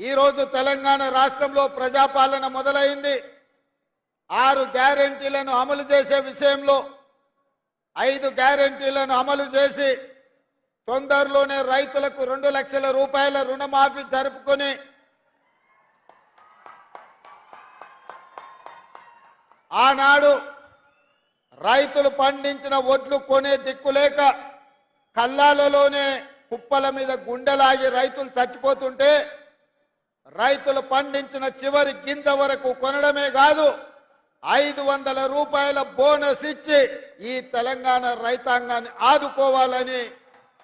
ఈరోజు తెలంగాణ రాష్ట్రంలో ప్రజాపాలన మొదలైంది. ఆరు గ్యారెంటీలను అమలు చేసే విషయంలో ఐదు గ్యారెంటీలను అమలు చేసి తొందరలోనే రైతులకు రెండు లక్షల రూపాయల రుణమాఫీ జరుపుకొని ఆనాడు రైతులు పండించిన ఒడ్లు కొనే దిక్కులేక కల్లాలలోనే కుప్పల మీద గుండెలాగి రైతులు చచ్చిపోతుంటే రైతులు పండించిన చివరి గింజ వరకు కొనడమే కాదు ఐదు వందల రూపాయల బోనస్ ఇచ్చి ఈ తెలంగాణ రైతాంగాన్ని ఆదుకోవాలని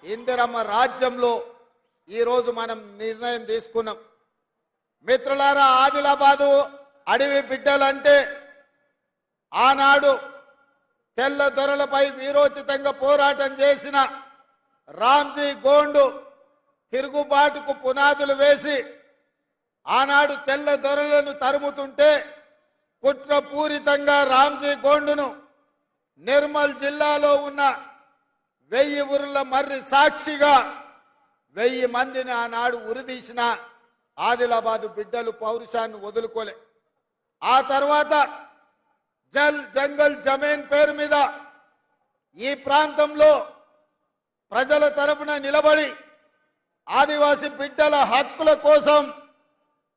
ఇందిరమ్మ రాజ్యంలో ఈరోజు మనం నిర్ణయం తీసుకున్నాం. మిత్రులారా ఆదిలాబాదు అడవి బిడ్డలంటే ఆనాడు తెల్ల దొరలపై వీరోచితంగా పోరాటం చేసిన రామ్జీ గోండు తిరుగుబాటుకు పునాదులు వేసి ఆనాడు తెల్ల దొరలను తరుముతుంటే కుట్రపూరితంగా రామ్జీ గోండును నిర్మల్ జిల్లాలో ఉన్న వెయ్యి ఊర్ల మర్రి సాక్షిగా వెయ్యి మందిని ఆనాడు ఉరిదీసిన ఆదిలాబాదు బిడ్డలు పౌరుషాన్ని వదులుకోలే. ఆ తర్వాత జల్ జంగల్ జమీన్ పేరు మీద ఈ ప్రాంతంలో ప్రజల తరపున నిలబడి ఆదివాసి బిడ్డల హక్కుల కోసం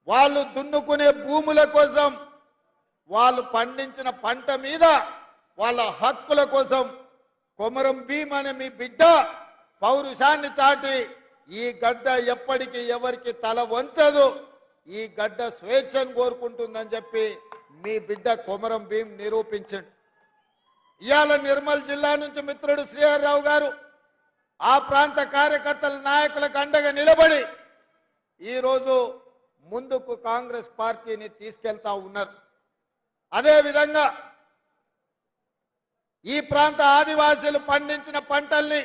వాళ్ళు దున్నుకునే భూముల కోసం వాళ్ళు పండించిన పంట మీద వాళ్ళ హక్కుల కోసం కొమరం భీమ్ అనే మీ బిడ్డ పౌరుషాన్ని చాటి ఈ గడ్డ ఎప్పటికీ ఎవరికి తల వంచదు. ఈ గడ్డ స్వేచ్ఛను కోరుకుంటుందని చెప్పి మీ బిడ్డ కొమరం భీమ్ నిరూపించండి ఇవాళ నిర్మల్ జిల్లా నుంచి మిత్రుడు శ్రీహరిరావు గారు ఆ ప్రాంత కార్యకర్తల నాయకులకు అండగా నిలబడి ఈరోజు ముందుకు కాంగ్రెస్ పార్టీని తీసుకెళ్తా ఉన్నారు. అదేవిధంగా ఈ ప్రాంత ఆదివాసీలు పండించిన పంటల్ని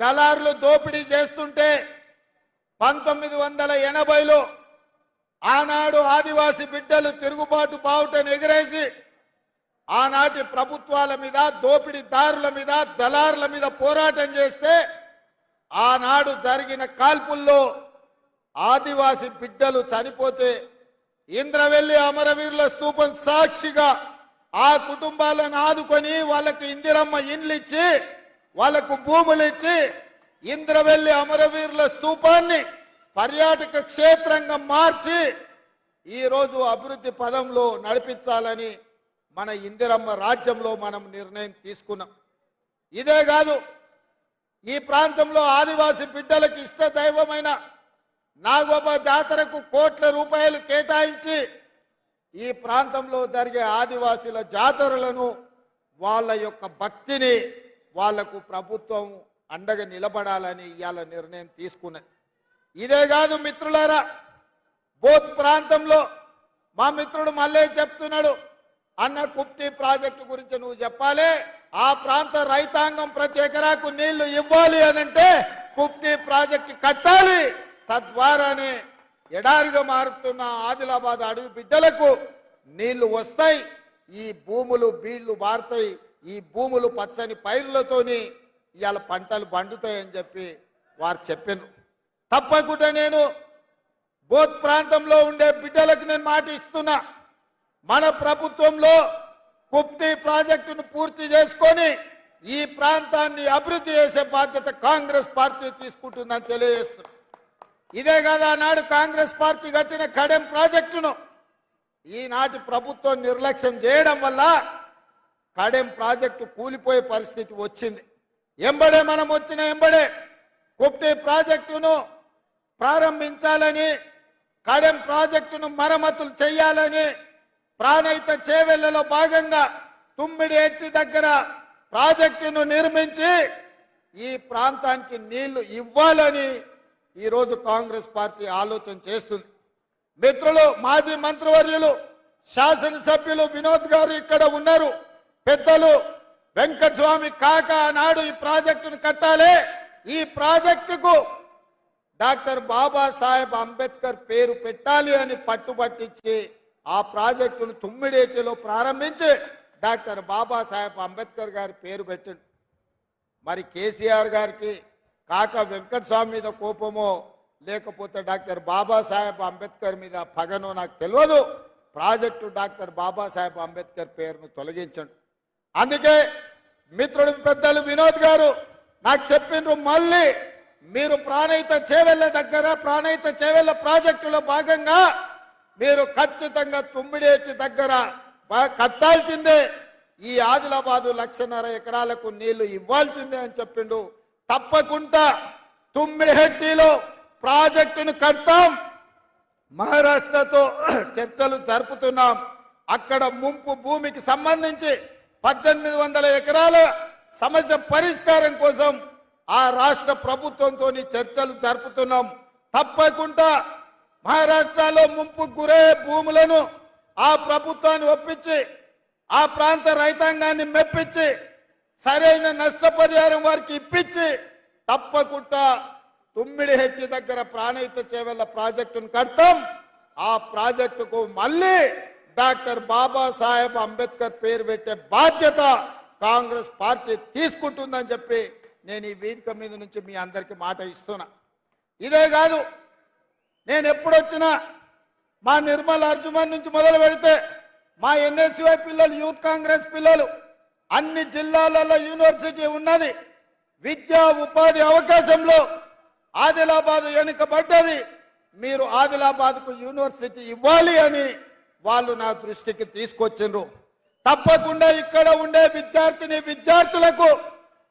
దళారులు దోపిడీ చేస్తుంటే పంతొమ్మిది వందల ఎనభైలో ఆనాడు ఆదివాసి బిడ్డలు తిరుగుబాటు బావుటను ఎగిరేసి ఆనాటి ప్రభుత్వాల మీద దోపిడీదారుల మీద దళారుల మీద పోరాటం చేస్తే ఆనాడు జరిగిన కాల్పుల్లో ఆదివాసి బిడ్డలు చనిపోతే ఇంద్రవెల్లి అమరవీరుల స్తూపం సాక్షిగా ఆ కుటుంబాలను ఆదుకొని వాళ్ళకు ఇందిరమ్మ ఇండ్లు ఇచ్చి వాళ్ళకు భూములు ఇచ్చి ఇంద్రవెల్లి అమరవీరుల స్తూపాన్ని పర్యాటక క్షేత్రంగా మార్చి ఈరోజు అభివృద్ధి పదంలో నడిపించాలని మన ఇందిరమ్మ రాజ్యంలో మనం నిర్ణయం తీసుకున్నాం. ఇదే కాదు ఈ ప్రాంతంలో ఆదివాసి బిడ్డలకు ఇష్ట దైవమైన నాగోబ జాతరకు కోట్ల రూపాయలు కేటాయించి ఈ ప్రాంతంలో జరిగే ఆదివాసీల జాతరలను వాళ్ళ యొక్క భక్తిని వాళ్ళకు ప్రభుత్వం అండగా నిలబడాలని ఇవాళ నిర్ణయం తీసుకున్నది. ఇదే కాదు మిత్రులారా బోత్ ప్రాంతంలో మా మిత్రుడు మళ్ళీ చెప్తున్నాడు అన్న కుప్తి ప్రాజెక్టు గురించి నువ్వు చెప్పాలి ఆ ప్రాంత రైతాంగం ప్రతి ఎకరాకు నీళ్ళు ఇవ్వాలి అని అంటే కుప్తి ప్రాజెక్టు కట్టాలి. తద్వారానే ఎడారిగా మారుతున్న ఆదిలాబాద్ అడవి బిడ్డలకు నీళ్ళు వస్తాయి ఈ భూములు బీళ్ళు మారుతాయి ఈ భూములు పచ్చని పైర్లతోని ఇవాళ పంటలు పండుతాయని చెప్పి వారు చెప్పారు తప్పకుండా నేను బోత్ ప్రాంతంలో ఉండే బిడ్డలకు నేను మాట ఇస్తున్నా. మన ప్రభుత్వంలో కుప్తి ప్రాజెక్టును పూర్తి చేసుకొని ఈ ప్రాంతాన్ని అభివృద్ధి చేసే బాధ్యత కాంగ్రెస్ పార్టీ తీసుకుంటుందని తెలియజేస్తున్నా. ఇదే కదా ఆనాడు కాంగ్రెస్ పార్టీ కట్టిన కడెం ప్రాజెక్టును. ఈనాటి ప్రభుత్వం నిర్లక్ష్యం చేయడం వల్ల కడెం ప్రాజెక్టు కూలిపోయే పరిస్థితి వచ్చింది. ఎంబడే మనం వచ్చిన ఎంబడే కుప్టి ప్రాజెక్టును ప్రారంభించాలని కడెం ప్రాజెక్టును మరమ్మతులు చేయాలని ప్రాణహిత చేవెళ్ళలో భాగంగా తుమ్మిడి ఎట్టి దగ్గర ప్రాజెక్టును నిర్మించి ఈ ప్రాంతానికి నీళ్ళు ఇవ్వాలని ఈరోజు కాంగ్రెస్ పార్టీ ఆలోచన చేస్తుంది. మిత్రులు మాజీ మంత్రివర్యులు శాసనసభ్యులు వినోద్ గారు ఇక్కడ ఉన్నారు. పెద్దలు వెంకటస్వామి కాక నాడు ఈ ప్రాజెక్టును కట్టాలి. ఈ ప్రాజెక్టుకు డాక్టర్ బాబాసాహెబ్ అంబేద్కర్ పేరు పెట్టాలి అని పట్టుబట్టించి ఆ ప్రాజెక్టును తుమ్మిడేటిలో ప్రారంభించి డాక్టర్ బాబాసాహెబ్ అంబేద్కర్ గారి పేరు పెట్టండి. మరి కేసీఆర్ గారికి కాక వెంకటస్వామి మీద కోపమో లేకపోతే డాక్టర్ బాబాసాహెబ్ అంబేద్కర్ మీద పగనో నాకు తెలియదు ప్రాజెక్టు డాక్టర్ బాబాసాహెబ్ అంబేద్కర్ పేరును తొలగించండి. అందుకే మిత్రుడు పెద్దలు వినోద్ గారు నాకు చెప్పిండ్రు మళ్ళీ మీరు ప్రాణహిత చేవెళ్ళ దగ్గర ప్రాణహిత చేవెళ్ళ ప్రాజెక్టులో భాగంగా మీరు ఖచ్చితంగా తుమ్మిడేటి దగ్గర కట్టాల్సిందే. ఈ ఆదిలాబాదు లక్షన్నర ఎకరాలకు నీళ్ళు ఇవ్వాల్సిందే అని చెప్పిండు. తప్పకుండా తుమ్మిడిహెట్టిలో ప్రాజెక్టును కడతాం. మహారాష్ట్రతో చర్చలు జరుపుతున్నాం. అక్కడ ముంపు భూమికి సంబంధించి పద్దెనిమిది వందల ఎకరాల సమస్య పరిష్కారం కోసం ఆ రాష్ట్ర ప్రభుత్వంతో చర్చలు జరుపుతున్నాం. తప్పకుండా మహారాష్ట్రలో ముంపు గురే భూములను ఆ ప్రభుత్వాన్ని ఒప్పించి ఆ ప్రాంత రైతాంగాన్ని మెప్పించి సరైన నష్టపరిహారం వారికి ఇప్పించి తప్పకుండా తుమ్మిడి హెట్టి దగ్గర ప్రాణహిత చేవెళ్ళ ప్రాజెక్టును కడతాం. ఆ ప్రాజెక్టుకు మళ్ళీ డాక్టర్ బాబాసాహెబ్ అంబేద్కర్ పేరు పెట్టే బాధ్యత కాంగ్రెస్ పార్టీ తీసుకుంటుందని చెప్పి నేను ఈ వేదిక మీద నుంచి మీ అందరికీ మాట ఇస్తున్నా. ఇదే కాదు నేను ఎప్పుడొచ్చినా మా నిర్మల్ అర్జుమన్ నుంచి మొదలు పెడితే మా ఎన్ఎస్యుఐ పిల్లలు యూత్ కాంగ్రెస్ పిల్లలు అన్ని జిల్లాలలో యూనివర్సిటీ ఉన్నది. విద్యా ఉపాధి అవకాశంలో ఆదిలాబాద్ వెనుకబడ్డది మీరు ఆదిలాబాద్కు యూనివర్సిటీ ఇవ్వాలి అని వాళ్ళు నా దృష్టికి తీసుకొచ్చిండ్రు. తప్పకుండా ఇక్కడ ఉండే విద్యార్థిని విద్యార్థులకు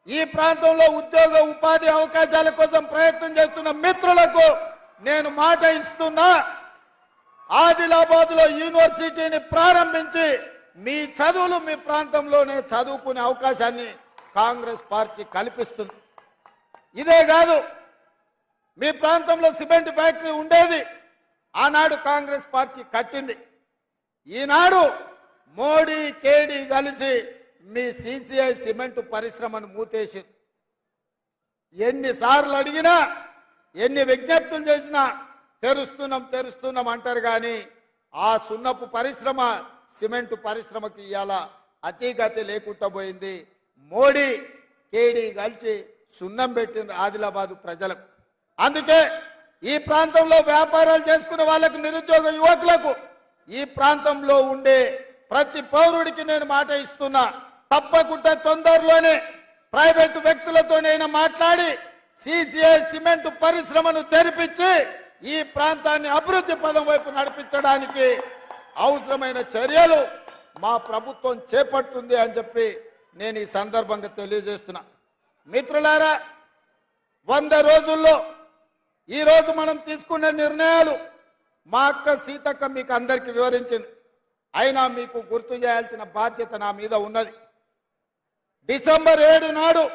ఈ ప్రాంతంలో ఉద్యోగ ఉపాధి అవకాశాల కోసం ప్రయత్నం చేస్తున్న మిత్రులకు నేను మాట ఇస్తున్నా. ఆదిలాబాద్లో యూనివర్సిటీని ప్రారంభించి మీ చదువులు మీ ప్రాంతంలోనే చదువుకునే అవకాశాన్ని కాంగ్రెస్ పార్టీ కల్పిస్తుంది. ఇదే కాదు మీ ప్రాంతంలో సిమెంట్ ఫ్యాక్టరీ ఉండేది ఆనాడు కాంగ్రెస్ పార్టీ కట్టింది. ఈనాడు మోడీ కేడీ కలిసి మీ సిసిఐ సిమెంట్ పరిశ్రమను మూతేసి ఎన్నిసార్లు అడిగినా ఎన్ని విజ్ఞప్తులు చేసినా తెరుస్తున్నాం తెరుస్తున్నాం అంటారు కానీ ఆ సున్నపు పరిశ్రమ సిమెంట్ పరిశ్రమకి ఇవాళ అతిగతి లేకుండా పోయింది. మోడీ కేడీ కలిసి సున్నం పెట్టిన ఆదిలాబాద్ ప్రజలకు. అందుకే ఈ ప్రాంతంలో వ్యాపారాలు చేసుకునే వాళ్ళకు నిరుద్యోగ యువకులకు ఈ ప్రాంతంలో ఉండే ప్రతి పౌరుడికి నేను మాట ఇస్తున్నా. తప్పకుండా తొందరలోనే ప్రైవేటు వ్యక్తులతోనైనా మాట్లాడి సిసిఐ సిమెంట్ పరిశ్రమను తెరిపించి ఈ ప్రాంతాన్ని అభివృద్ధి పదం వైపు నడిపించడానికి అవసరమైన చర్యలు మా ప్రభుత్వం చేపడుతుంది అని చెప్పి నేను ఈ సందర్భంగా తెలియజేస్తున్నా. మిత్రులారా వంద రోజుల్లో ఈరోజు మనం తీసుకున్న నిర్ణయాలు మా అక్క సీతక్క మీకు అందరికి వివరించింది. అయినా మీకు గుర్తు చేయాల్సిన బాధ్యత నా మీద ఉన్నది. డిసెంబర్ ఏడు నాడు